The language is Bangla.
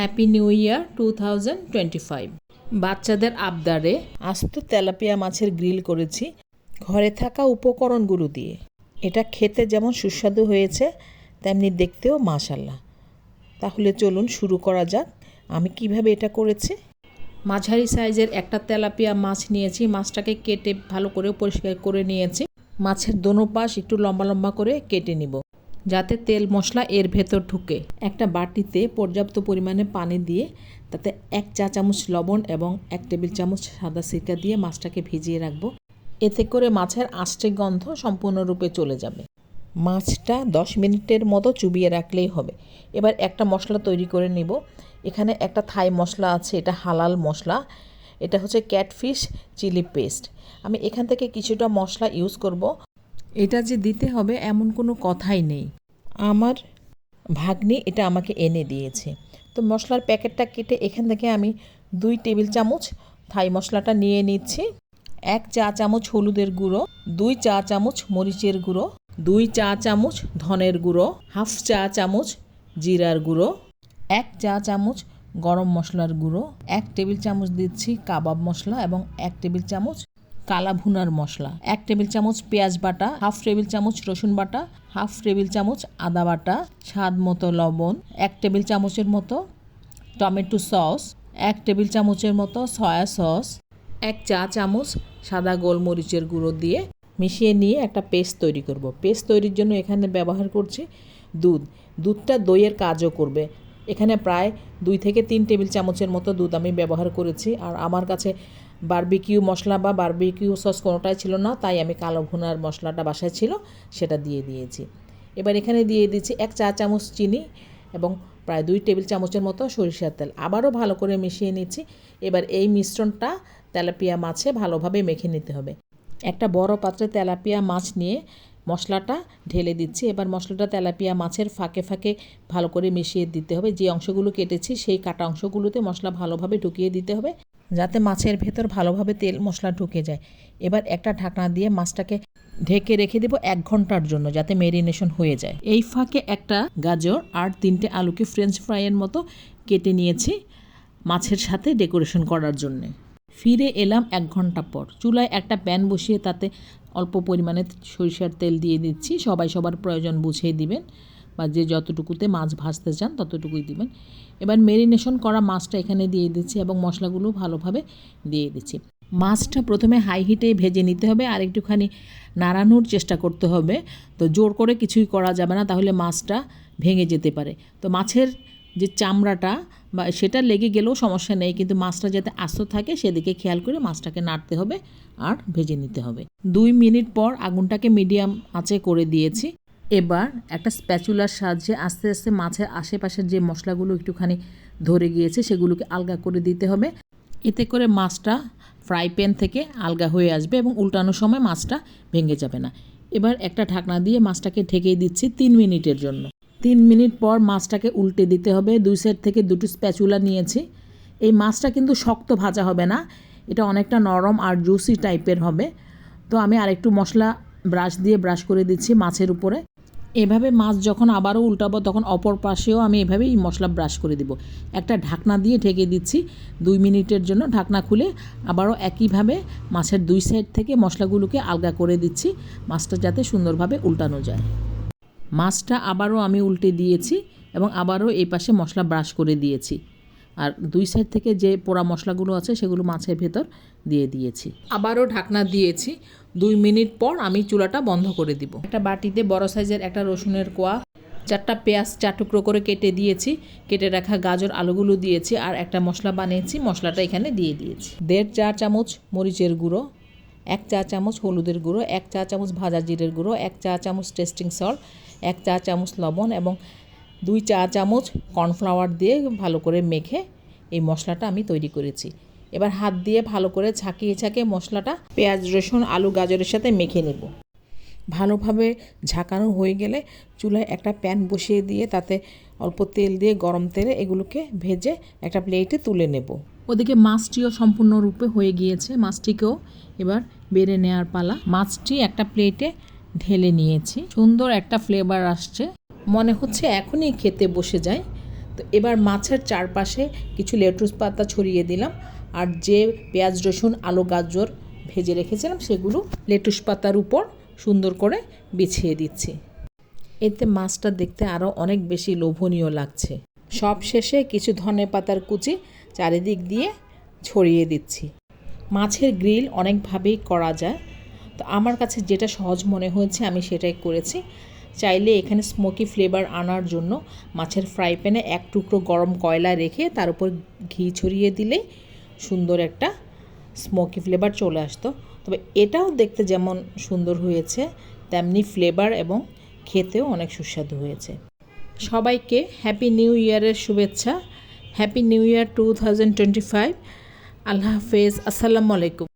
Happy new year two thousand twenty five বাচ্চাদের আবদারে আস্ত তেলাপিয়া মাছের গ্রিল করেছি ঘরে থাকা উপকরণগুলো দিয়ে। এটা খেতে যেমন সুস্বাদু হয়েছে, তেমনি দেখতেও মাশাল্লাহ তাহলে চলুন শুরু করা যাক। আমি কীভাবে এটা করেছি? মাঝারি সাইজের একটা তেলাপিয়া মাছ নিয়েছি। মাছটাকে কেটে ভালো করে পরিষ্কার করে নিয়েছি। মাছের দোনো পাশ একটু লম্বা লম্বা করে কেটে নিব। যাতে তেল মশলা এর ভেতর ঢুকে। একটা বাটিতে পর্যাপ্ত পরিমাণে পানি দিয়ে তাতে এক চা চামচ লবণ এবং এক টেবিল চামচ সাদা সিরকা দিয়ে মাছটাকে ভিজিয়ে রাখব। এতে করে মাছের আষ্টে গন্ধ সম্পূর্ণরূপে চলে যাবে। মাছটা দশ মিনিটের মতো চুবিয়ে রাখলেই হবে। এবার একটা মশলা তৈরি করে নিব। এখানে একটা থাই মশলা আছে, এটা হালাল মশলা। এটা হচ্ছে ক্যাটফিশ চিলি পেস্ট। আমি এখান থেকে কিছুটা মশলা ইউজ করব। এটা যে দিতে হবে এমন কোনো কথাই নেই। আমার ভাগ্নি এটা আমাকে এনে দিয়েছে। তো মশলার প্যাকেটটা কেটে এখান থেকে আমি দুই টেবিল চামচ থাই মশলাটা নিয়ে নিচ্ছি। এক চা চামচ হলুদের গুঁড়ো, দুই চা চামচ মরিচের গুঁড়ো, দুই চা চামচ ধনের গুঁড়ো, হাফ চা চামচ জিরার গুঁড়ো, এক চা চামচ গরম মশলার গুঁড়ো, এক টেবিল চামচ দিচ্ছি কাবাব মশলা এবং এক টেবিল চামচ কালা ভুনার মশলা। এক টেবিল চামচ পেঁয়াজ বাটা, হাফ টেবিল চামচ রসুন বাটা, হাফ টেবিল চামচ আদা বাটা, স্বাদ মতো লবণ, এক টেবিল চামচের মতো টমেটো সস, এক টেবিল চামচের মতো সয়া সস, এক চা চামচ সাদা গোলমরিচের গুঁড়ো দিয়ে মিশিয়ে নিয়ে একটা পেস্ট তৈরি করব। পেস্ট তৈরির জন্য এখানে ব্যবহার করছি দুধ। দুধটা দইয়ের কাজও করবে। এখানে প্রায় দুই থেকে তিন টেবিল চামচের মতো দুধ আমি ব্যবহার করেছি। আর আমার কাছে বারবিকিউ মশলা বা বারবিকিউ সস কোনোটাই ছিল না, তাই আমি কালো ভুনার মশলাটা বাসায় ছিল, সেটা দিয়ে দিয়েছি। এবার এখানে দিয়ে দিচ্ছি এক চা চামচ চিনি এবং প্রায় দুই টেবিল চামচের মতো সরিষার তেল। আবারও ভালো করে মিশিয়ে নিচ্ছি। এবার এই মিশ্রণটা তেলাপিয়া মাছে ভালোভাবে মেখে নিতে হবে। একটা বড় পাত্রে তেলাপিয়া মাছ নিয়ে মশলাটা ঢেলে দিচ্ছি। এবার মশলাটা তেলাপিয়া মাছের ফাঁকে ফাঁকে ভালো করে মিশিয়ে দিতে হবে। যে অংশগুলো কেটেছি, সেই কাটা অংশগুলোতে মশলা ভালোভাবে ঢুকিয়ে দিতে হবে। যাতে মাছের ভেতর ভালোভাবে তেল মশলা ঢুকে যায়। এবার একটা ঢাকনা দিয়ে মাছটাকে ঢেকে রেখে দেবো এক ঘণ্টার জন্য যাতে মেরিনেশন হয়ে যায়। এই ফাঁকে একটা গাজর আর তিনটে আলুকে ফ্রেঞ্চ ফ্রাইয়ের মতো কেটে নিয়েছি মাছের সাথে ডেকোরেশন করার জন্যে। ফিরে এলাম এক ঘণ্টা পর। চুলায় একটা প্যান বসিয়ে তাতে অল্প পরিমাণে সরিষার তেল দিয়ে দিচ্ছি। সবাই সবার প্রয়োজন বুঝিয়ে দিবেন। বা যে যতটুকুতে মাছ ভাজতে চান ততটুকুই দিবেন। এবার মেরিনেশন করা মাছটা এখানে দিয়ে দিচ্ছি এবং মশলাগুলো ভালোভাবে দিয়ে দিচ্ছি। মাছটা প্রথমে হাই হিটে ভেজে নিতে হবে আর একটুখানি নাড়ানোর চেষ্টা করতে হবে। তো জোর করে কিছুই করা যাবে না, তাহলে মাছটা ভেঙে যেতে পারে। তো মাছের যে চামড়াটা বা সেটা লেগে গেলেও সমস্যা নেই, কিন্তু মাছটা যাতে আস্ত থাকে সেদিকে খেয়াল করে মাছটাকে নাড়তে হবে আর ভেজে নিতে হবে। দুই মিনিট পর আগুনটাকে মিডিয়াম আঁচে করে দিয়েছি। এবার একটা স্প্যাচুলার সাহায্যে আস্তে আস্তে মাছের আশেপাশের যে মশলাগুলো একটুখানি ধরে গিয়েছে, সেগুলোকে আলগা করে দিতে হবে। এতে করে মাছটা ফ্রাই প্যান থেকে আলগা হয়ে আসবে এবং উল্টানোর সময় মাছটা ভেঙে যাবে না। এবার একটা ঢাকনা দিয়ে মাছটাকে ঢেকে দিচ্ছি তিন মিনিটের জন্য। তিন মিনিট পর মাছটাকে উল্টে দিতে হবে। দুই সাইড থেকে দুটো স্প্যাচুলা নিয়েছি। এই মাছটা কিন্তু শক্ত ভাজা হবে না, এটা অনেকটা নরম আর জুসি টাইপের হবে। তো আমি আরেকটু মশলা ব্রাশ দিয়ে ব্রাশ করে দিচ্ছি মাছের উপরে। এভাবে মাছ যখন আবারও উল্টাবো, তখন অপর পাশেও আমি এভাবে এই মশলা ব্রাশ করে দিব। একটা ঢাকনা দিয়ে ঢেকে দিচ্ছি, দুই মিনিটের জন্য ঢাকনা খুলে আবারও একইভাবে মাছের দুই সাইড থেকে মশলাগুলোকে আলগা করে দিচ্ছি, মাছটা যাতে সুন্দরভাবে উল্টানো যায়। মাছটা আবারও আমি উল্টে দিয়েছি এবং আবারও এই পাশে মশলা ব্রাশ করে দিয়েছি। আর দুই সাইড থেকে যে পোড়া মশলাগুলো আছে সেগুলো মাছের ভেতর দিয়ে দিয়েছি। আবারও ঢাকনা দিয়েছি। দুই মিনিট পর আমি চুলাটা বন্ধ করে দিব। একটা বাটিতে বড় সাইজের একটা রসুনের কোয়া, চারটা পেঁয়াজ চার টুকরো করে কেটে দিয়েছি। কেটে রাখা গাজর আলুগুলো দিয়েছি আর একটা মশলা বানিয়েছি। মশলাটা এখানে দিয়ে দিয়েছি। দেড় চা চামচ মরিচের গুঁড়ো, এক চা চামচ হলুদের গুঁড়ো, এক চা চামচ ভাজা জিরের গুঁড়ো, এক চা চামচ টেস্টিং সল্ট, এক চা চামচ লবণ এবং দুই চা চামচ কর্নফ্লাওয়ার দিয়ে ভালো করে মেখে এই মশলাটা আমি তৈরি করেছি। এবার হাত দিয়ে ভালো করে ছাকিয়ে ছাকিয়ে মশলাটা পেঁয়াজ, রসুন, আলু, গাজরের সাথে মেখে নেব। ভালোভাবে ঝাঁকানো হয়ে গেলে চুলায় একটা প্যান বসিয়ে দিয়ে তাতে অল্প তেল দিয়ে গরম তেলে এগুলোকে ভেজে একটা প্লেটে তুলে নেব। ওদিকে মাছটিও সম্পূর্ণরূপে হয়ে গিয়েছে। মাছটিকেও এবার বেড়ে নেওয়ার পালা। মাছটি একটা প্লেটে ঢেলে নিয়েছি। সুন্দর একটা ফ্লেভার আসছে। মনে হচ্ছে এখনই খেতে বসে যায়। তো এবার মাছের চারপাশে কিছু লেটুস পাতা ছড়িয়ে দিলাম আর যে পেঁয়াজ, রসুন, আলু, গাজর ভেজে রেখেছিলাম সেগুলো লেটুস পাতার উপর সুন্দর করে বিছিয়ে দিচ্ছি। এতে মাছটা দেখতে আরও অনেক বেশি লোভনীয় লাগছে। সব শেষে কিছু ধনে পাতার কুচি চারিদিক দিয়ে ছড়িয়ে দিচ্ছি। মাছের গ্রিল অনেকভাবেই করা যায়। তো আমার কাছে যেটা সহজ মনে হয়েছে আমি সেটাই করেছি। চাইলে এখানে স্মোকি ফ্লেভার আনার জন্য মাছের ফ্রাই প্যানে এক টুকরো গরম কয়লা রেখে তার উপর ঘি ছড়িয়ে দিলেই সুন্দর একটা স্মোকি ফ্লেভার চলে আসতো। তবে এটাও দেখতে যেমন সুন্দর হয়েছে, তেমনি ফ্লেভার এবং খেতেও অনেক সুস্বাদু হয়েছে। সবাইকে হ্যাপি নিউ ইয়ারের শুভেচ্ছা। Happy new year two thousand twenty five Allah হাফেজ। আসসালামু আলাইকুম।